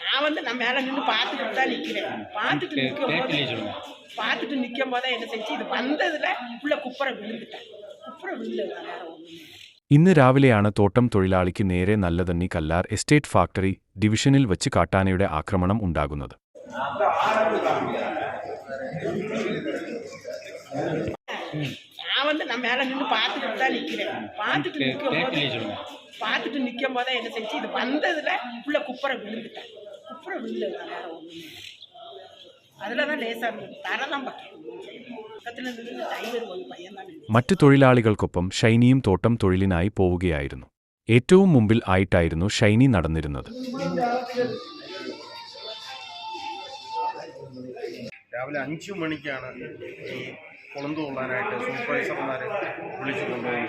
நான் வந்து நான் மேலே நின்று பார்த்துக்கிட்டு தான் நிற்கிறேன் பார்த்துட்டு நிற்கும் போது கேட்கலையே சொல்லுங்க பார்த்துட்டு நிற்கும் போதே என்ன செஞ்சு இது வந்ததில் உள்ள குப்பரை விழுந்துட்டேன் குப்பரை விழுந்தது வேற ஒன்றுமே ഇന്ന് രാവിലെയാണ് തോട്ടം തൊഴിലാളിക്ക് നേരെ നല്ലതണ്ണി കല്ലാർ എസ്റ്റേറ്റ് ഫാക്ടറി ഡിവിഷനിൽ വച്ച് കാട്ടാനയുടെ ആക്രമണം ഉണ്ടാകുന്നത് நான் தான் நிற்கிறேன் பார்த்துட்டு நிற்கும் போது கேட்கலையே சொல்லுங்க பார்த்துட்டு நிற்கும் போதே என்ன செஞ்சு இது வந்ததில் உள்ள குப்பரை விழுந்துட்டேன் குப்பரை விழுந்தது வேற ஒன்றுமே அதில் தான் லேசாக தரை தான் பக்கம் பக்கத்தில் இருந்து டிரைவர் ஒரு பையன் தான் நின்னு. മറ്റു തൊഴിലാളികൾക്കൊപ്പം ഷൈനിയും തോട്ടം തൊഴിലിനായി പോവുകയായിരുന്നു ഏറ്റവും മുമ്പിൽ ആയിട്ടായിരുന്നു ഷൈനി നടന്നിരുന്നത് രാവിലെ അഞ്ച് മണിക്കാണ് ഈ കുളന്ത് കൊള്ളാനായിട്ട് സൂപ്പർവൈസർമാർ വിളിച്ചു കൊണ്ടുപോയി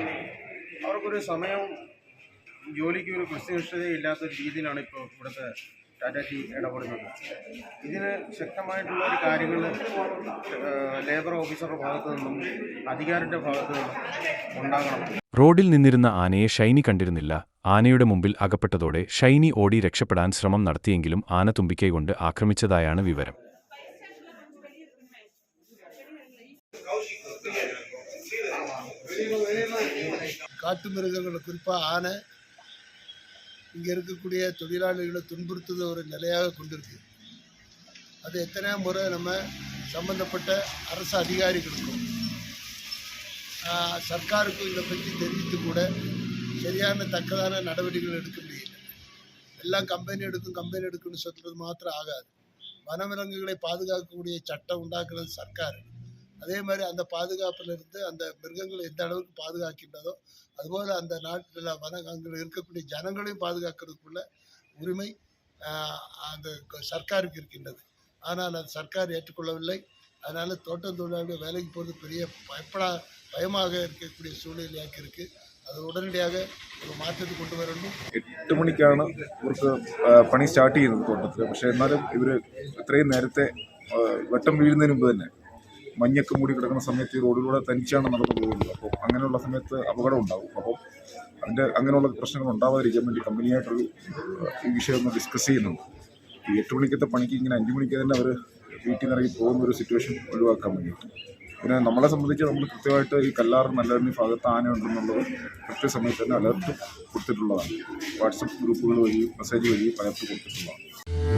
അവർക്കൊരു സമയവും ജോലിക്ക് ഒരു കൃത്യനിഷ്ഠതയില്ലാത്ത രീതിയിലാണ് ഇപ്പോൾ ഇവിടുത്തെ ടാറ്റ ടി ഇടപെടുന്നത്. ഇതിന് ശക്തമായിട്ടുള്ള ഒരു കാര്യങ്ങൾ ലേബർ ഓഫീസറുടെ ഭാഗത്തു നിന്നും അധികാരിന്റെ ഭാഗത്തു നിന്നും ഉണ്ടാകണം. റോഡിൽ നിന്നിരുന്ന ആനയെ ഷൈനി കണ്ടിരുന്നില്ല. ആനയുടെ മുമ്പിൽ അകപ്പെട്ടതോടെ ഷൈനി ഓടി രക്ഷപ്പെടാൻ ശ്രമം നടത്തിയെങ്കിലും ആന തുമ്പിക്കൈ കൊണ്ട് ആക്രമിച്ചതായാണ് വിവരം. காட்டு மிருகங்களை குறிப்பாக ஆனை இங்கே இருக்கக்கூடிய தொழிலாளிகளை துன்புறுத்துத ஒரு நிலையாக கொண்டிருக்கு. அது எத்தனையோ முறை நம்ம சம்பந்தப்பட்ட அரசு அதிகாரிகளுக்கும் ஆஹ், சர்க்காருக்கும் இதை பற்றி தெரிவித்து கூட சரியான தக்கதான நடவடிக்கைகள் எடுக்க முடியல. எல்லாம் கம்பெனி எடுக்கும் கம்பெனி எடுக்கும்னு சொல்கிறது மாத்திரம் ஆகாது. வனவிலங்குகளை பாதுகாக்கக்கூடிய சட்டம் உண்டாக்குறது சர்க்கார். அதே மாதிரி அந்த பாதுகாப்பில் இருந்து அந்த மிருகங்களை எந்த அளவுக்கு பாதுகாக்கின்றதோ அதுபோல் அந்த நாட்டில் வன அங்கே இருக்கக்கூடிய ஜனங்களையும் பாதுகாக்கிறதுக்குள்ள உரிமை ஆஹ், அந்த க- சர்க்காருக்கு இருக்கின்றது ஆனால் அது சர்க்கார் ஏற்றுக்கொள்ளவில்லை அதனால் தோட்டம் தொழிலாளர்கள் வேலைக்கு போகிறது பெரிய பயப்படா பயமாக இருக்கக்கூடிய சூழ்நிலையாக்கி இருக்குது அது உடனடியாக ஒரு மாற்றத்தை கொண்டு வரணும் എട്ട് മണിക്കാണ് ഇവർക്ക് ആ, പണി സ്റ്റാർട്ട് ചെയ്യുന്നത് തോട്ടത്തിൽ പക്ഷേ എന്നാലും ഇവർ ഇത്രയും നേരത്തെ ആ, വെട്ടം വീഴുന്നതിന് മുമ്പ് തന്നെ മഞ്ഞൊക്കെ മൂടി കിടക്കുന്ന സമയത്ത് ഈ റോഡിലൂടെ തനിച്ചാണ് നടന്നു പോകുന്നത്. അപ്പോൾ അങ്ങനെയുള്ള സമയത്ത് അപകടം ഉണ്ടാകും. അപ്പോൾ അതിന്റെ അങ്ങനെയുള്ള പ്രശ്നങ്ങൾ ഉണ്ടാവാതിരിക്കാൻ വേണ്ടി കമ്പനിയായിട്ടൊരു ഈ വിഷയം ഒന്ന് ഡിസ്കസ് ചെയ്യുന്നുണ്ട്. ഈ എട്ട് മണിക്കത്തെ പണിക്ക് ഇങ്ങനെ അഞ്ച് മണിക്ക് തന്നെ അവർ വീട്ടിൽ നിന്ന് ഇറങ്ങി പോകുന്ന ഒരു സിറ്റുവേഷൻ ഒഴിവാക്കാൻ വേണ്ടിയിട്ട്. പിന്നെ നമ്മളെ സംബന്ധിച്ച് നമ്മൾ കൃത്യമായിട്ട് ഈ കല്ലാറ് നല്ലതണ്ണി ഭാഗത്ത് ആന ഉണ്ടെന്നുള്ളത് കൃത്യസമയത്ത് തന്നെ അലർട്ട് കൊടുത്തിട്ടുള്ളതാണ്. വാട്സപ്പ് ഗ്രൂപ്പുകൾ വഴി മെസ്സേജ് വഴി അലർട്ട് കൊടുത്തിട്ടുള്ളതാണ്.